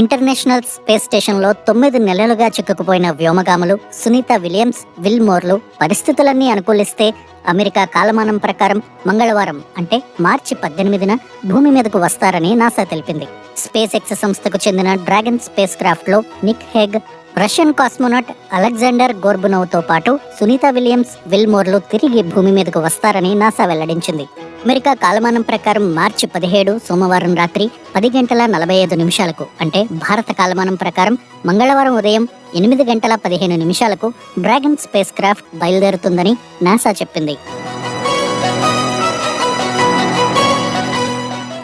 International space స్టేషన్లో తొమ్మిది నెలలుగా చిక్కుకుపోయిన వ్యోమగాములు సునీత విలియమ్స్ విల్మోర్లు పరిస్థితులన్నీ అనుకూలిస్తే అమెరికా కాలమానం ప్రకారం మంగళవారం అంటే మార్చి పద్దెనిమిదిన భూమి మీదకు వస్తారని నాసా తెలిపింది. స్పేస్ ఎక్స్ సంస్థకు చెందిన dragon space క్రాఫ్ట్లో Nick Hague Russian cosmonaut Alexander గోర్బునోవ్తో పాటు సునీత విలియమ్స్ విల్మోర్లు తిరిగి భూమి మీదకు వస్తారని నాసా వెల్లడించింది. అమెరికా కాలమానం ప్రకారం మార్చి పదిహేడు సోమవారం రాత్రి పది గంటల నలభై ఐదు నిమిషాలకు అంటే భారత కాలమానం ప్రకారం మంగళవారం ఉదయం ఎనిమిది గంటల పదిహేను నిమిషాలకు డ్రాగన్ స్పేస్ క్రాఫ్ట్ బయలుదేరుతుందని నాసా చెప్పింది.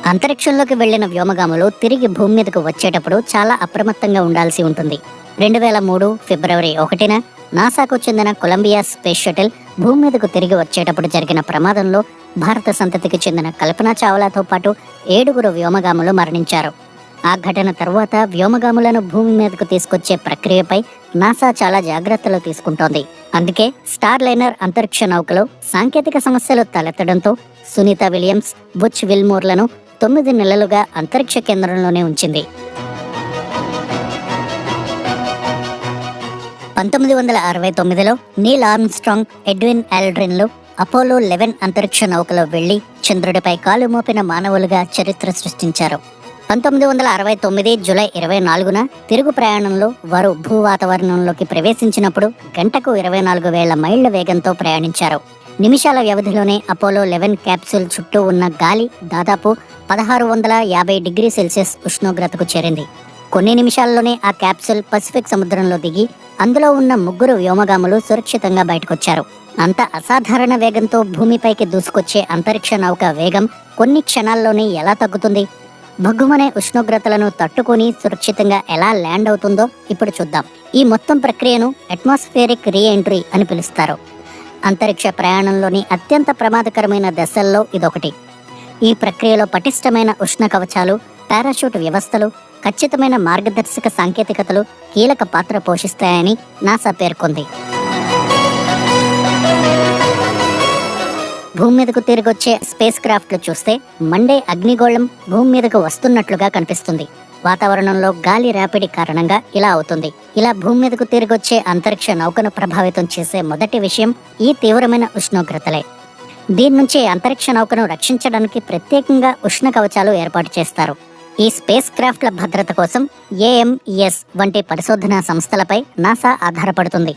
అంతరిక్షంలోకి వెళ్ళిన వ్యోమగాములు తిరిగి భూమి మీదకు వచ్చేటప్పుడు చాలా అప్రమత్తంగా ఉండాల్సి ఉంటుంది. రెండు వేల మూడు ఫిబ్రవరి ఒకటిన నాసాకు చెందిన కొలంబియా స్పేస్ షటిల్ భూమి మీదకు తిరిగి వచ్చేటప్పుడు జరిగిన ప్రమాదంలో భారత సంతతికి చెందిన కల్పనా చావ్లాతో పాటు ఏడుగురు వ్యోమగాములు మరణించారు. ఆ ఘటన తర్వాత వ్యోమగాములను భూమి మీదకు తీసుకొచ్చే ప్రక్రియపై నాసా చాలా జాగ్రత్తలు తీసుకుంటోంది. అందుకే స్టార్ లైనర్ అంతరిక్ష నౌకలో సాంకేతిక సమస్యలు తలెత్తడంతో సునీత విలియమ్స్ బుచ్ విల్మోర్లను తొమ్మిది నెలలుగా అంతరిక్ష కేంద్రంలోనే ఉంచింది. పంతొమ్మిది వందల అరవై తొమ్మిదిలో నీల్ ఆర్మ్స్ట్రాంగ్ ఎడ్విన్ ఆల్డ్రిన్లు అపోలో లెవెన్ అంతరిక్ష నౌకలో వెళ్ళి చంద్రుడిపై కాలు మోపిన మానవులుగా చరిత్ర సృష్టించారు. పంతొమ్మిది వందల అరవై తొమ్మిది జూలై ఇరవై నాలుగున తిరుగు ప్రయాణంలో వారు భూ వాతావరణంలోకి ప్రవేశించినప్పుడు గంటకు ఇరవై నాలుగు వేల మైళ్ళ వేగంతో ప్రయాణించారు. నిమిషాల వ్యవధిలోనే అపోలో లెవెన్ క్యాప్సూల్ చుట్టూ ఉన్న గాలి దాదాపు పదహారు వందల యాభై డిగ్రీ సెల్సియస్ ఉష్ణోగ్రతకు చేరింది. కొన్ని నిమిషాల్లోనే ఆ క్యాప్సూల్ పసిఫిక్ సముద్రంలో దిగి అందులో ఉన్న ముగ్గురు వ్యోమగాములు సురక్షితంగా బయటకొచ్చారు. అంత అసాధారణ వేగంతో భూమిపైకి దూసుకొచ్చే అంతరిక్ష నౌక వేగం కొన్ని క్షణాల్లోనే ఎలా తగ్గుతుంది? భగ్గుమనే ఉష్ణోగ్రతలను తట్టుకొని సురక్షితంగా ఎలా ల్యాండ్ అవుతుందో ఇప్పుడు చూద్దాం. ఈ మొత్తం ప్రక్రియను అట్మాస్ఫియరిక్ రీఎంట్రీ అని పిలుస్తారు. అంతరిక్ష ప్రయాణంలోని అత్యంత ప్రమాదకరమైన దశల్లో ఇదొకటి. ఈ ప్రక్రియలో పటిష్టమైన ఉష్ణ కవచాలు పారాషూట్ వ్యవస్థలు ఖచ్చితమైన మార్గదర్శక సాంకేతికతలు కీలక పాత్ర పోషిస్తాయని నాసా పేర్కొంది. భూమి మీదకు తిరిగొచ్చే స్పేస్ క్రాఫ్ట్లు చూస్తే మండే అగ్నిగోళం భూమి మీదకు వస్తున్నట్లుగా కనిపిస్తుంది. వాతావరణంలో గాలి రాపిడి కారణంగా ఇలా అవుతుంది. ఇలా భూమి మీదకు తిరిగొచ్చే అంతరిక్ష నౌకను ప్రభావితం చేసే మొదటి విషయం ఈ తీవ్రమైన ఉష్ణోగ్రతలే. దీని నుంచి అంతరిక్ష నౌకను రక్షించడానికి ప్రత్యేకంగా ఉష్ణ కవచాలు ఏర్పాటు చేస్తారు. ఈ స్పేస్ క్రాఫ్ట్ల భద్రత కోసం ఏఎంఈఎస్ వంటి పరిశోధనా సంస్థలపై నాసా ఆధారపడుతుంది.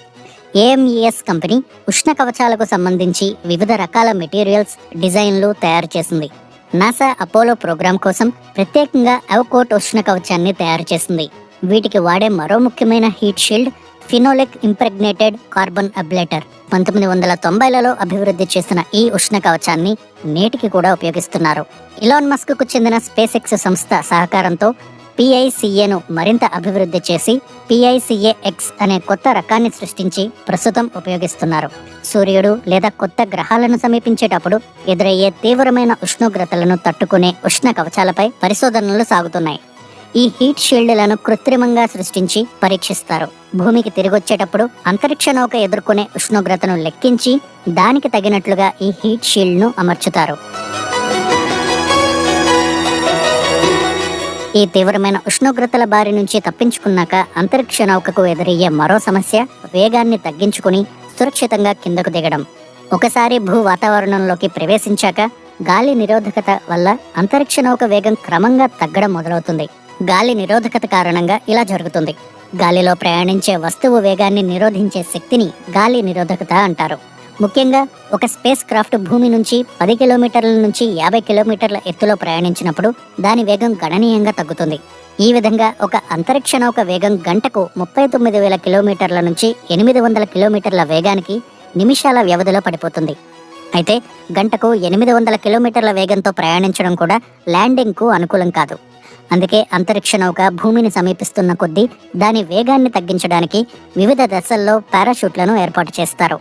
ఏఎంఈఎస్ కంపెనీ ఉష్ణ కవచాలకు సంబంధించి వివిధ రకాల మెటీరియల్స్ డిజైన్లు తయారు చేసింది. నాసా అపోలో ప్రోగ్రాం కోసం ప్రత్యేకంగా అవకోట్ ఉష్ణ కవచాన్ని తయారు చేసింది. వీటికి వాడే మరో ముఖ్యమైన heat shield phenolic impregnated carbon ablator. పంతొమ్మిది వందల తొంభైలలో అభివృద్ధి చేసిన ఈ ఉష్ణ కవచాన్ని నేటికి కూడా ఉపయోగిస్తున్నారు. ఇలాన్ మస్క్కు చెందిన స్పేస్ ఎక్స్ సంస్థ సహకారంతో పిఐసిఏను మరింత అభివృద్ధి చేసి పిఐసిఏ ఎక్స్ అనే కొత్త రకాన్ని సృష్టించి ప్రస్తుతం ఉపయోగిస్తున్నారు. సూర్యుడు లేదా కొత్త గ్రహాలను సమీపించేటప్పుడు ఎదురయ్యే తీవ్రమైన ఉష్ణోగ్రతలను తట్టుకునే ఉష్ణ కవచాలపై పరిశోధనలు సాగుతున్నాయి. ఈ హీట్ షీల్డ్లను కృత్రిమంగా సృష్టించి పరీక్షిస్తారు. భూమికి తిరిగొచ్చేటప్పుడు అంతరిక్ష నౌక ఎదుర్కొనే ఉష్ణోగ్రతను లెక్కించి దానికి తగినట్లుగా ఈ హీట్ షీల్డ్ను అమర్చుతారు. ఈ తీవ్రమైన ఉష్ణోగ్రతల బారి నుంచి తప్పించుకున్నాక అంతరిక్ష నౌకకు ఎదురయ్యే మరో సమస్య వేగాన్ని తగ్గించుకుని సురక్షితంగా కిందకు దిగడం. ఒకసారి భూ వాతావరణంలోకి ప్రవేశించాక గాలి నిరోధకత వల్ల అంతరిక్ష నౌక వేగం క్రమంగా తగ్గడం మొదలవుతుంది. గాలి నిరోధకత కారణంగా ఇలా జరుగుతుంది. గాలిలో ప్రయాణించే వస్తువు వేగాన్ని నిరోధించే శక్తిని గాలి నిరోధకత అంటారు. ముఖ్యంగా ఒక స్పేస్ క్రాఫ్ట్ భూమి నుంచి పది కిలోమీటర్ల నుంచి యాభై కిలోమీటర్ల ఎత్తులో ప్రయాణించినప్పుడు దాని వేగం గణనీయంగా తగ్గుతుంది. ఈ విధంగా ఒక అంతరిక్ష నౌక వేగం గంటకు ముప్పై తొమ్మిది వేల కిలోమీటర్ల నుంచి ఎనిమిది వందల కిలోమీటర్ల వేగానికి నిమిషాల వ్యవధిలో పడిపోతుంది. అయితే గంటకు ఎనిమిది వందల కిలోమీటర్ల వేగంతో ప్రయాణించడం కూడా ల్యాండింగ్కు అనుకూలం కాదు. అందుకే అంతరిక్ష నౌక భూమిని సమీపిస్తున్న కొద్దీ దాని వేగాన్ని తగ్గించడానికి వివిధ దశల్లో పారాషూట్లను ఏర్పాటు చేస్తారు.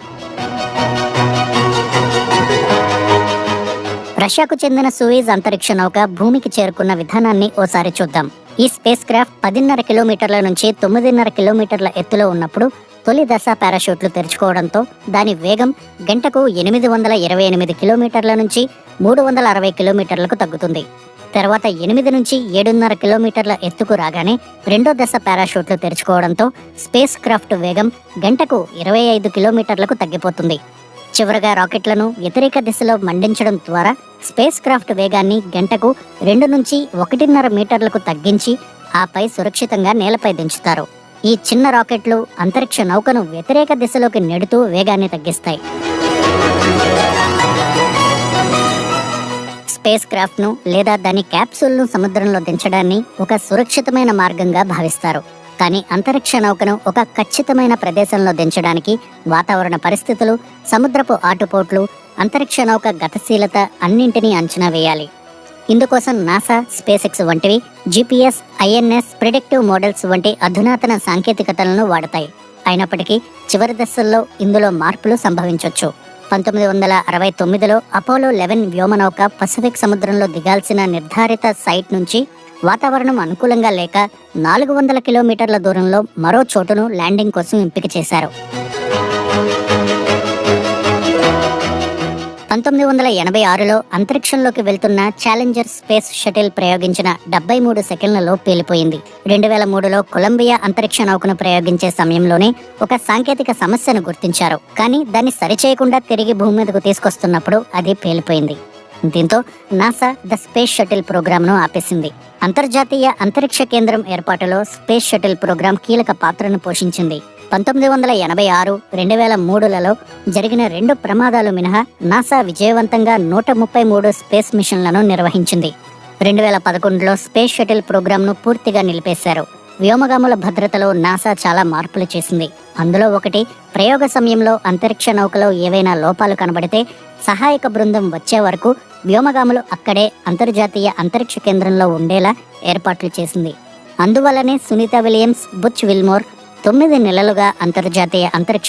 రష్యాకు చెందిన సూయిజ్ అంతరిక్ష నౌక భూమికి చేరుకున్న విధానాన్ని ఓసారి చూద్దాం. ఈ స్పేస్ క్రాఫ్ట్ పదిన్నర కిలోమీటర్ల నుంచి తొమ్మిదిన్నర కిలోమీటర్ల ఎత్తులో ఉన్నప్పుడు తొలి దశ పారాషూట్లు తెరుచుకోవడంతో దాని వేగం గంటకు ఎనిమిది వందల ఇరవై ఎనిమిది కిలోమీటర్ల నుంచి మూడు వందల అరవై కిలోమీటర్లకు తగ్గుతుంది. తర్వాత ఎనిమిది నుంచి ఏడున్నర కిలోమీటర్ల ఎత్తుకు రాగానే రెండో దశ పారాషూట్లు తెరుచుకోవడంతో స్పేస్ క్రాఫ్ట్ వేగం గంటకు ఇరవై ఐదు కిలోమీటర్లకు తగ్గిపోతుంది. చివరగా రాకెట్లను వ్యతిరేక దిశలో మండించడం ద్వారా స్పేస్ క్రాఫ్ట్ వేగాన్ని గంటకు రెండు నుంచి ఒకటిన్నర మీటర్లకు తగ్గించి ఆపై సురక్షితంగా నేలపై దించుతారు. ఈ చిన్న రాకెట్లు అంతరిక్ష నౌకను వ్యతిరేక దిశలోకి నెడుతూ వేగాన్ని తగ్గిస్తాయి. స్పేస్ క్రాఫ్ట్ను లేదా దాని క్యాప్సూల్ను సముద్రంలో దించడాన్ని ఒక సురక్షితమైన మార్గంగా భావిస్తారు. కానీ అంతరిక్ష నౌకను ఒక ఖచ్చితమైన ప్రదేశంలో దించడానికి వాతావరణ పరిస్థితులు సముద్రపు ఆటుపోట్లు అంతరిక్ష నౌక గతశీలత అన్నింటినీ అంచనా వేయాలి. ఇందుకోసం నాసా స్పేసెక్స్ వంటివి జీపీఎస్ ఐఎన్ఎస్ ప్రిడిక్టివ్ మోడల్స్ వంటి అధునాతన సాంకేతికతలను వాడతాయి. అయినప్పటికీ చివరి దశల్లో ఇందులో మార్పులు సంభవించవచ్చు పంతొమ్మిది వందల అరవై తొమ్మిదిలో అపోలో లెవెన్ వ్యోమనౌక పసిఫిక్ సముద్రంలో దిగాల్సిన నిర్ధారిత సైట్ నుంచి వాతావరణం అనుకూలంగా లేక నాలుగు వందల కిలోమీటర్ల దూరంలో మరో చోటును ల్యాండింగ్ కోసం ఎంపిక చేశారు. పంతొమ్మిది వందల ఎనభై ఆరులో అంతరిక్షంలోకి వెళ్తున్న ఛాలెంజర్ స్పేస్ షటిల్ ప్రయోగించిన డెబ్బై మూడు సెకండ్లలో పేలిపోయింది. రెండు వేల మూడులో కొలంబియా అంతరిక్ష నౌకను ప్రయోగించే సమయంలోనే ఒక సాంకేతిక సమస్యను గుర్తించారు. కానీ దాన్ని సరిచేయకుండా తిరిగి భూమి మీదకు తీసుకొస్తున్నప్పుడు అది పేలిపోయింది. దీంతో నాసా ద స్పేస్ షటిల్ ప్రోగ్రామ్ను ఆపేసింది. అంతర్జాతీయ అంతరిక్ష కేంద్రం ఏర్పాటులో స్పేస్ షటిల్ ప్రోగ్రాం కీలక పాత్రను పోషించింది. పంతొమ్మిది వందల ఎనభై ఆరు రెండు వేల మూడులలో జరిగిన రెండు ప్రమాదాలు మినహా నాసా విజయవంతంగా నూట ముప్పై మూడు స్పేస్ మిషన్లను నిర్వహించింది. రెండు వేల పదకొండులో స్పేస్ షటిల్ ప్రోగ్రాంను పూర్తిగా నిలిపేశారు. వ్యోమగాముల భద్రతలో నాసా చాలా మార్పులు చేసింది. అందులో ఒకటి ప్రయోగ సమయంలో అంతరిక్ష నౌకలో ఏవైనా లోపాలు కనబడితే సహాయక బృందం వచ్చే వరకు వ్యోమగాములు అక్కడే అంతర్జాతీయ అంతరిక్ష కేంద్రంలో ఉండేలా ఏర్పాట్లు చేసింది. అందువల్లనే సునీత విలియమ్స్ బుచ్ విల్మోర్ తొమ్మిది నెలలుగా అంతర్జాతీయ అంతరిక్ష